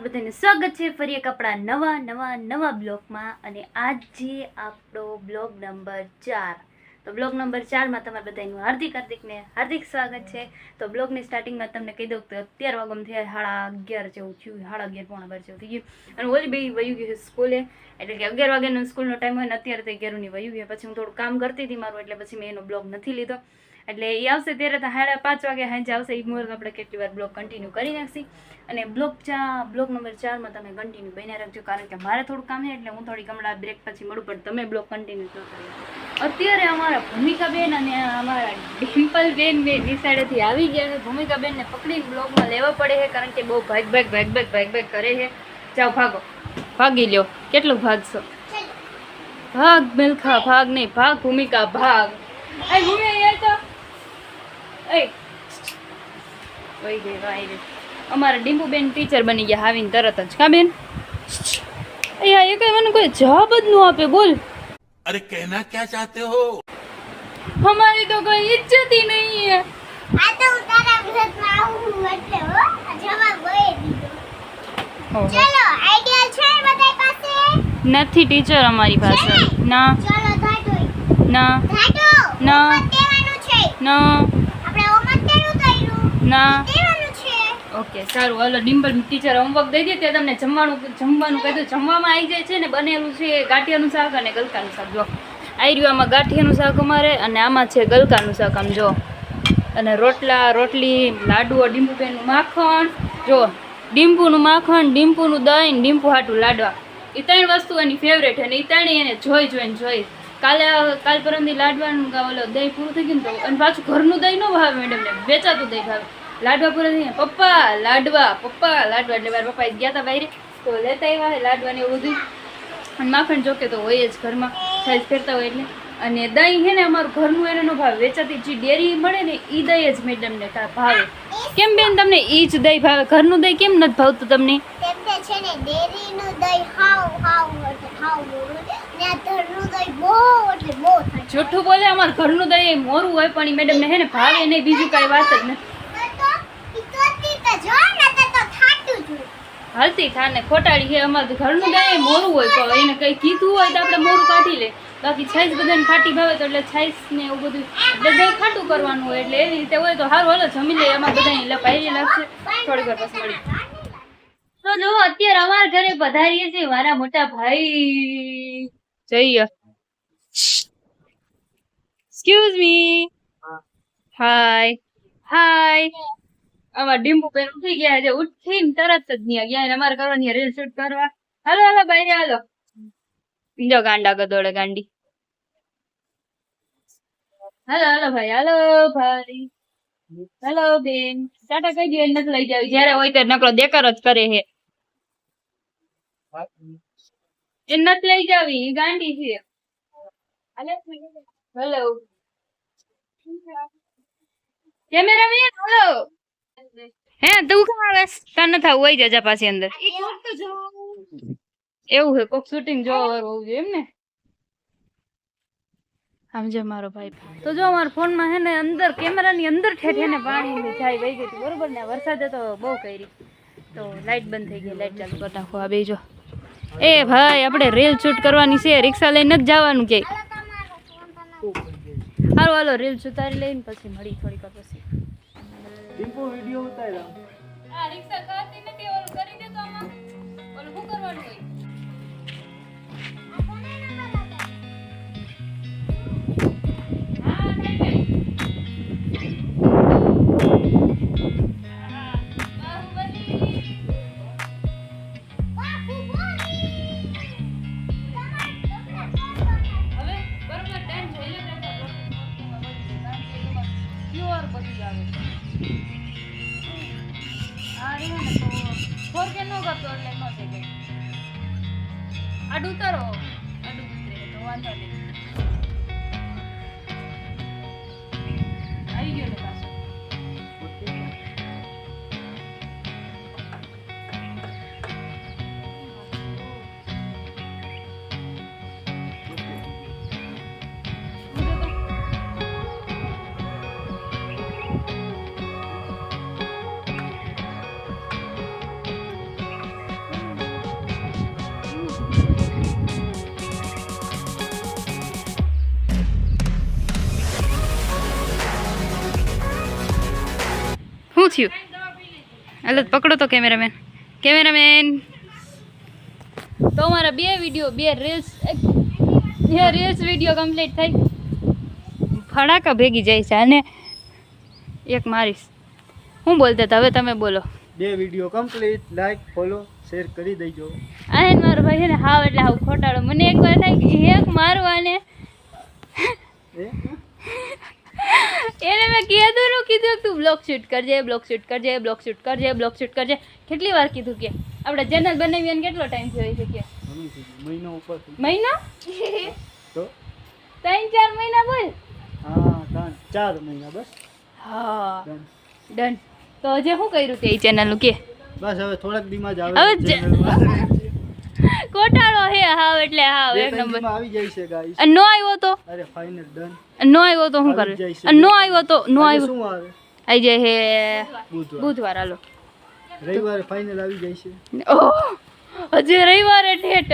મિત્રો બધાને સ્વાગત છે. ફરી એક આપણા નવા નવા નવા બ્લોગમાં અને આજે આપણો બ્લોગ નંબર ચાર. તો બ્લોગ નંબર ચારમાં તમારા બધાનું હાર્દિક હાર્દિકને હાર્દિક સ્વાગત છે. તો બ્લોગની સ્ટાર્ટિંગમાં તમને કહી દઉં કે અત્યાર વાગમ થયા સાડા અગિયાર જેવું થયું. સાડા અગિયાર પોણા બાર જેવું થઈ ગયું. અને ઓલી બે વયું ગયું સ્કૂલે. એટલે કે અગિયાર વાગ્યાનો સ્કૂલનો ટાઈમ હોય ને અત્યારે તો અગિયારની વયું ગયા. પછી હું થોડું કામ કરતી હતી મારું, એટલે પછી મેં એનો બ્લોગ નથી લીધો. એટલે એ આવશે ત્યારે તો સાડા પાંચ વાગે સાંજે આવશે. એ મુહૂર્ત આપણે કેટલી વાર બ્લોગ કન્ટિન્યુ કરી નાખશી. અને બ્લોગ ચા બ્લોગ નંબર ચારમાં તમે કન્ટિન્યુ બન્યા રાખજો. કારણ કે મારે થોડું કામ છે એટલે હું થોડી હમણાં બ્રેક પછી મળું, પણ તમે બ્લોગ કન્ટિન્યુ કરો અત્યારે અમારા ભૂમિકાબેન અને અમારા ડિમ્પલબેન બે નિશાળેથી આવી ગયા છે. ભૂમિકાબેનને પકડીને બ્લોગમાં લેવા પડે છે, કારણ કે બહુ ભાગ ભાગ ભાગ ભાગ ભાગ ભાગ કરે છે. જાઓ, ભાગો. ભાગી લ્યો. કેટલું ભાગશો ભાગ, મિલખા, ભાગ નહીં, ભાગ, ભૂમિકા, ભાગ. એ ભૂમિ અહીંયા તો એ વહી ગઈ વાઈ ગઈ અમારા ડીમ્પુબેન ટીચર બની ગયા આવીને તરત જ કા બેન અહીંયા એ કઈ મને કોઈ જવાબ જ ન આપે બોલ अरे कहना क्या चाहते हो हमारी तो कोई इज्जत ही नहीं है આ તો હું તારા વિરોધમાં આવું એટલે હો જવાબ હોય દીધો ચલો આઈડિયા છે બધા પાસે નથી ટીચર અમારી પાસે ના ચલો ધાટો ના ધાટો ના. હોમવર્ક દેવાનું છે ના ના. ઓકે સારું. હલો ડિમ્પલ ટીચર હોમવર્ક દઈ દે ત્યાં તમને જમવાનું જમવાનું કહી જમવામાં આવી જાય છે ને બનેલું છે ગાંઠિયાનું શાક અને ગલકાનું શાક. જો આવી રહ્યું આમાં ગાંઠિયાનું શાક અમારે અને આમાં છે ગલકાનું શાક. આમ જો અને રોટલા રોટલી લાડુઓ ડીમ્પુબેનનું માખણ. જો ડીમ્પુનું માખણ ડીમ્પુનું દહીં ડીમ્પુ હાટું લાડવા. એ ત્રણ વસ્તુ એની ફેવરેટ અને એ ત્રણેય એને જોઈ જોઈને જોઈ. કાલે કાલ પરમથી લાડવાનું ઓલો દહીં પૂરું થઈ ગયું ને તો અને પાછું ઘરનું દહીં ન ભાવે મેડમને વેચાતું દહીં ભાવે. લાડવા પૂરા થઈ પપ્પા લાડવા પપ્પા લાડવા એટલે મારા પપ્પા ગયા હતા બહાર તો લેતા આવ્યા લાડવા ને એવું બધું. અને માખણ જોકે તો હોય જ ઘરમાં સાઈઝ ફેરતા હોય એટલે. અને દહીં છે ને અમારું ઘરનું એને નો ભાવ વેચાતી જે ડેરી મળે ને એ દહીં જ મેડમને ભાવે. કેમ બેન તમને એ જ દહીં ભાવે? ઘરનું દહીં કેમ નથી ભાવતું તમને? છે ને ડેરીનું દહીં હાવ જૂઠું બોલે અમારું ઘરનું દહીં મોરું હોય પણ એ મેડમને હે ને ભાવે નહીં બીજું કાંઈ વાત જ નથી. જો ને તો થાતું જ થાને ખોટાડી છે અમારે ઘરનું ગાય મોરું હોય તો એને કંઈ કીધું હોય તો આપણે મોરું કાઢી લે. બાકી છાઈસ બધાને ફાટી ભાવે તો એટલે છાઈસ ને એવું બધું એટલે દહીં ખાટું કરવાનું હોય એટલે એવી રીતે હોય તો સારું હાલો જમી લે એમાં બધાને લપાઈ લાગશે. થોડી વાર પછી મળી તો જો અત્યારે અમારા ઘરે પધારીએ છીએ મારા મોટા ભાઈ. જઈએ. એક્સક્યુઝ મી હાય હાય આમાં ડીમ્પુ પેન ઉઠી ગયા છે. ઉઠીને તરત જ નહીં ગયા અમારે કરવાની રીલ શૂટ કરવા. હાલો હાલો બાય હાલો. જો ગાંડા ગદોડે ગાંડી. હાલો હાલો, ભાઈ હાલો, ભાઈ. હેલો, બેન. ટાટા કઈ દે નથી લઈ જાવી. જ્યારે હોય ત્યારે નકરો દેકાર જ કરે હે એ નથી લઈ જાવી. ગાંડી છે. હેલો. Cameraman, hello. હે તું ક્યાં આવેસ તને થા હોય જજા પાછી અંદર. એવું છે કોક શૂટિંગ જોવા હોવું જોઈએ એમ ને? આમ જો મારો ભાઈ. તો જો અમારા ફોનમાં હે ને અંદર કેમેરાની અંદર ઠેઠે ને પાણી જાય વહી ગઈ હતી બરોબર ને? વરસાદે તો બહુ કરી. તો લાઈટ બંધ થઈ ગઈ લાઈટ ચાલુ કરી નાખો. આ બે જો. એ ભાઈ આપણે રીલ શૂટ કરવાની છે રિક્ષા લઈને જ જવાનું કે. સારું હાલો રીલ ઉતારી લઈને પછી મળી થોડીક વાર ઉતાર્યા. આ રિક્ષા ખાતી તે ઓલું કરી દે તો આમાં. ઓલું શું કરવાનું હોય? શું થયું? હાલો પકડો તો કેમેરામેન. કેમેરામેન. તો મારા બે વીડિયો બે રીલ્સ બે રીલ્સ વીડિયો કમ્પ્લીટ થઈ. ફડાકા ભેગી જાય છે અને એક મારીશ હું બોલતા હતા હવે તમે બોલો. બે video complete like follow share કરી દેજો. આ મારો ભાઈ છે ને હાવ એટલે હાવ ખોટાડો. મને એક વાર થાય કે એક મારવાને અને એને મેં કીધું નું કીધું તું બ્લોગ શૂટ કરજે બ્લોક શૂટ કરજે બ્લોક શૂટ કરજે બ્લોક શૂટ કરજે. કેટલી વાર કીધું કે? આપણે ચેનલ બનાવી અને કેટલો ટાઈમ થયો છે કે. મહિનો ઉપર મહિનો? તો? ત્રણ ચાર મહિના બોલ. હા ત્રણ ચાર મહિના બસ. હા. ડન તો હજે શું કર્યું તે ચેનલનું કે? બસ હવે થોડાક દીમાં જ હવે આવે જે- હે હાવ એટલે હાવ એક નંબર. આવી જાય છે ગાઈસ નો આવ્યો તો? અરે ફાઇનલ ડન નો આવ્યો તો શું કરે. નો આવ્યો તો નો આવ્યો? શું આવે? આવી જાય હે. બુધવાર. હાલો. રવિવારે ફાઇનલ આવી જાય છે. ઓહ હજી રવિવારે ઠેટ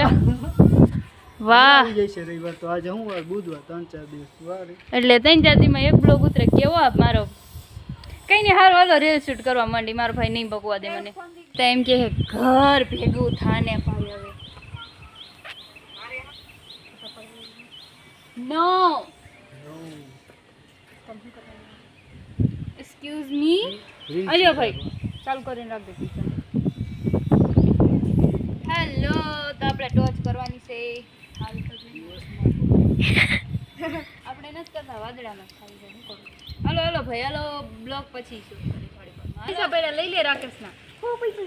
વાહ. આવી જાય છે રવિવાર તો. આજે શું વાર બુધવાર ત્રણ ચાર દિવસ. વાર. એટલે ત્રણ ચાર દીમાં એક બ્લોગ ઉતરે. કેવો મારો? કઈ નહીં હારો હાલો રીલ શૂટ કરવા માંડી. મારો ભાઈ નહીં બકવા દે મને. તો એમ કે ઘર ભેગું થાને No. એક્સક્યુઝ મી Reel અલ્યો ભાઈ ચાલુ કરીને રાખ દે હેલો તો આપણે ટોચ કરવાની છે હાલ તો. આપણે નથી કરતા વાદળામાં ખાલી. શું કરું? હાલો હાલો ભાઈ હાલો બ્લોક પછી શું કરી થોડી. પૈસા પહેલા લઈ લે રાકેશના હું પૈસા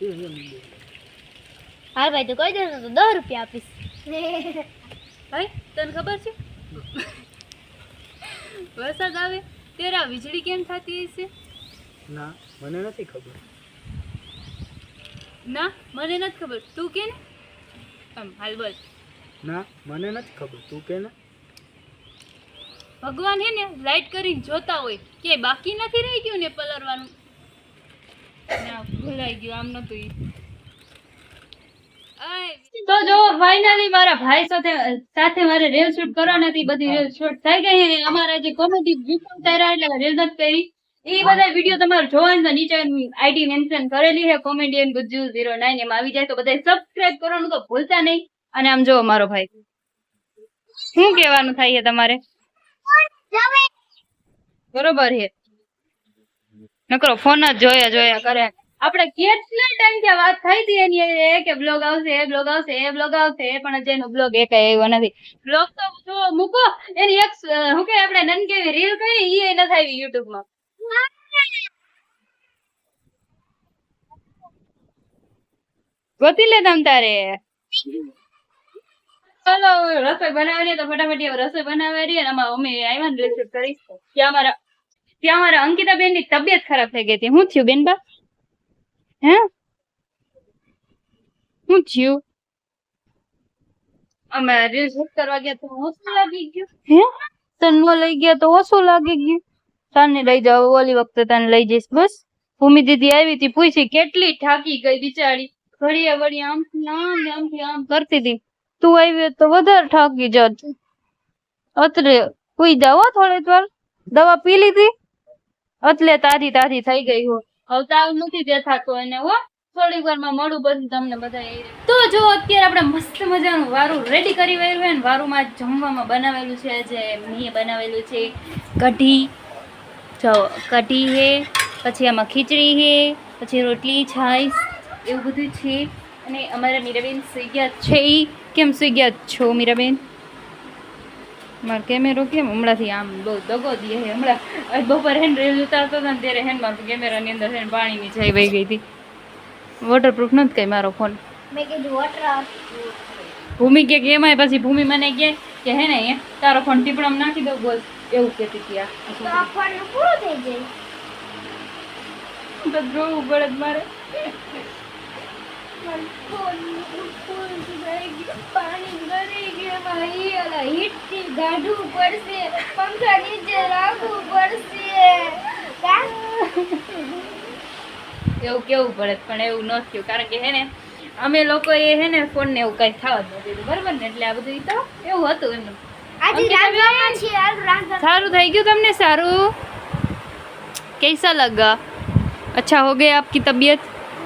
એ એમ હા ભાઈ તો કહી દેતો તો દસ રૂપિયા આપીશ ભાઈ તને ખબર છે? વરસાદ આવે ત્યારે આ વીજળી કેમ થતી હશે? ના મને નથી ખબર. ના મને નથી ખબર. તું કે ને? આમ હાલ બોલ. ના મને નથી ખબર. તું કે ને? ભગવાન હે ને લાઈટ કરીને જોતા હોય. કે બાકી નથી રહી ગયું ને પલરવાનું? ના ભૂલાઈ ગયું. આમ નતું તો જો ફાઇનલી મારા ભાઈ સાથે સાથે મારે રીલ શૂટ કરવાની હતી, બધી રીલ શૂટ થઈ ગઈ. અમારા જે કોમેડી વ્યૂ ઉતાર્યા એટલે રીલ નથી કરી. એ બધા વીડિયો તમારે જોવાની તો નીચે આઈડી મેન્શન કરેલી છે કોમેડિયન ગુજ્જુ ઝીરો નાઇન એમાં આવી જાય તો બધા સબસ્ક્રાઇબ કરવાનું તો ભૂલતા નહીં. અને આમ જો મારો ભાઈ. શું કહેવાનું થાય છે તમારે? બરોબર છે. નકરો ફોન જ જોયા જોયા કરે. આપણે કેટલા ટાઈમથી વાત થઈ હતી એની કે બ્લોગ આવશે, એ બ્લોગ આવશે, એ બ્લોગ આવશે, પણ હજી એનો બ્લોગ એક આવ્યો નથી. બ્લોગ તો જો મૂકો, એની એક શું કે આપણે નન કેવી રીલ કરી એ નથી થાય યુટ્યુબમાં. ગોતી લે તમ તારે. ચાલો, રસોઈ બનાવવાની તો ફટાફટ રસોઈ બનાવી રહી અને અમે આવ્યા ને રિસીપ કરીશ. ત્યાં અમારા ત્યાં અમારા અંકિતા બેનની તબિયત ખરાબ થઈ ગઈ હતી. શું થયું બેન બા હે શું થયું અમે રીલ શૂટ કરવા ગયા તો ઓછું લાગી ગયું હે તને ન લઈ ગયા તો ઓછું લાગી ગયું તને લઈ જાવ ઓલી વખતે તને લઈ જઈશ બસ ભૂમિ દીદી આવી હતી પૂછી કેટલી થાકી ગઈ બિચારી ઘડીએ વળી આમથી આમ ને આમથી આમ કરતી હતી તું આવી હોત તો વધારે થાકી જાત અત્રે સુઈ જાવ હો થોડીક વાર દવા પી લીધી એટલે તાજી તાજી થઈ ગઈ હો હવે નથી દેખાતો એને, હો. થોડીક વારમાં મળું બધું તમને બધા તો જો અત્યારે આપણે મસ્ત મજાનું વારું રેડી કરી વાળ્યું હોય ને, વારુંમાં જમવામાં બનાવેલું છે જે મેં બનાવેલું છે કઢી. જો, કઢી હે, પછી આમાં ખીચડી હે, પછી રોટલી, છાશ, એવું બધું છે. અને અમારા મીરાબેન સુઈ ગયા છે. કેમ સુઈ ગયા છો મીરાબેન? મારો કેમેરો કેમ? હમણાંથી આમ બહુ દગો દે છે હમણાં બપોર હેન રેલ ઉતારતો હતો ને ત્યારે હેન મારો કેમેરાની અંદર હેન પાણીની જાય વહી ગઈ હતી. વોટરપ્રૂફ નથી કઈ મારો ફોન મેં કીધું વોટર ભૂમિ કે એમાંય પછી ભૂમિ મને કે કે હે ને તારો ફોન ટીપણામાં નાખી દો બોલ. એવું કહેતી હતી આ. પૂરું થઈ જાય. જોવું પડે મારે મારો ફોન ફૂલ થઈ ગયો એવું કેવું પડે પણ એવું ન થયું. કારણ કે હે ને અમે લોકો એ હે ને ફોન ને એવું કઈ થવા જ નથી બરાબર ને? એટલે આ બધું તો એવું હતું એમ. સારું થઈ ગયું તમને સારું? કેસા લગા અચ્છા હો ગયા આપકી તબિયત?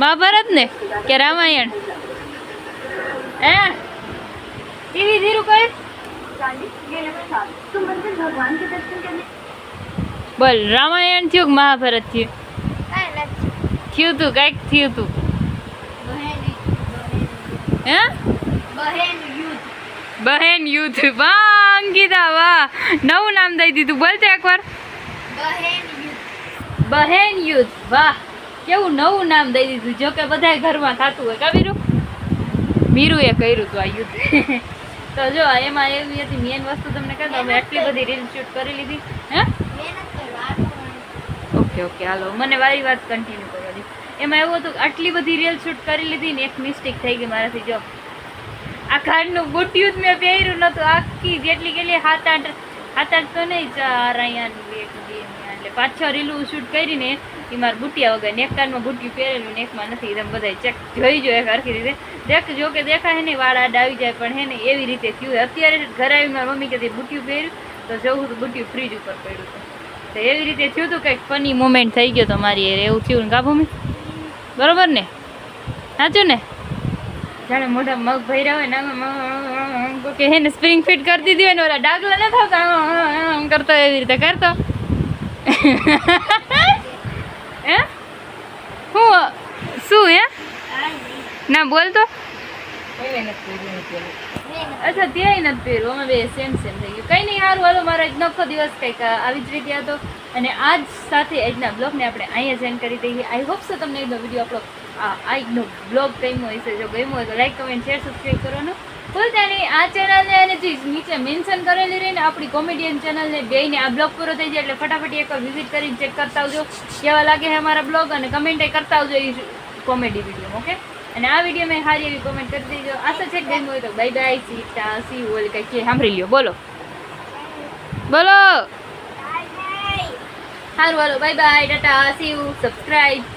મહાભારત ને કે રામાયણ? હે? ટીવી ધીરુ કર. બોલ રામાયણ થયું કે મહાભારત થયું? થયું તું કંઈક થયું તું. હે? બહેન યુદ્ધ. વાહ અંકિતા વાહ. નવું નામ દઈ દીધું. બોલતે એકવાર. બહેન યુદ્ધ. બહેન યુદ્ધ. વાહ. કેવું નવું નામ દઈ દીધું જો કે બધાય ઘરમાં થતું હોય. કાવીરું મીરુએ કર્યું હતું આ યુદ્ધ. તો જો એમાં એવી હતી મેન વસ્તુ તમને કહે તો અમે આટલી બધી રીલ શૂટ કરી લીધી. હે? ઓકે ઓકે હાલો મને વારી વાત કન્ટિન્યુ કરવા દે એમાં એવું હતું આટલી બધી રીલ શૂટ કરી લીધી ને એક મિસ્ટેક થઈ ગઈ મારાથી જો. આ ખાંડનું બુટ્યું જ મેં પહેર્યું નહોતું આખી જેટલી ગયેલી સાત આઠ સાત આઠ તો નહીં ચાર અહીંયા અહીંયા એટલે પાંચ છ રીલું શૂટ કરીને એ મારા બુટિયા વગર નેકટાનમાં બુટિયું પહેરેલું નેકમાં નથી. તમે બધા ચેક જોઈ જો એક હરખી રીતે. દેખ, જો કે દેખાય ને, વાળ આડ આવી જાય, પણ હે ને, એવી રીતે થયું અત્યારે ઘરે આવી મારી મમ્મી કહેતી, બુટિયું પહેર્યું, તો જવું તો બુટિયું ફ્રીજ ઉપર પડ્યું તો એવી રીતે થયું હતું કંઈક ફની મોમેન્ટ થઈ ગયો તો મારી. એવું થયું ને, કા ભૂમિ? બરોબર ને? સાચું ને? જાણે મોઢા મગ ભર્યા હોય ને કે હે ને સ્પ્રિંગ ફિટ કરી દીધી હોય ને, ઓલા ડાગલા ન થતા કરતો એવી રીતે, કરતો. હે? હું શું હે? ના બોલ તો. અચ્છા ત્યાંય નથી પહેર્યું અમે બે સેમ સેમ થઈ ગયું. કંઈ નહીં સારું હાલો મારો આજનો આખો દિવસ કંઈક આવી જ રીતે હતો. અને આજ સાથે આજના બ્લોગને આપણે અહીંયા સેન્ડ કરી દઈએ. આઈ હોપ સો તમને આજનો વીડિયો આપણો આ આજનો બ્લોગ ગમ્યો હશે. જો ગમ્યો હોય તો લાઈક કમેન્ટ શેર સબસ્ક્રાઈબ કરવાનું. ભૂલતા નહીં આ ચેનલને અને જે નીચે મેન્શન કરેલી રહીને આપણી કોમેડિયન ચેનલને બેને આ બ્લોગ પૂરો થઈ જાય એટલે ફટાફટ એક વિઝિટ કરીને ચેક કરતા આવજો. કેવા લાગે છે અમારા બ્લોગ અને કમેન્ટ કરતા આવજો એ કોમેડી વીડિયો ઓકે અને આ વીડિયો મેં સારી એવી કોમેન્ટ કરી દેજો. આશા છે કે ગમ્યું હોય તો બાય બાય સી ટા સી ઓલ કંઈક કે સાંભળી લ્યો. બોલો. બોલો. સારું હાલો. Bye bye Tata. See you subscribe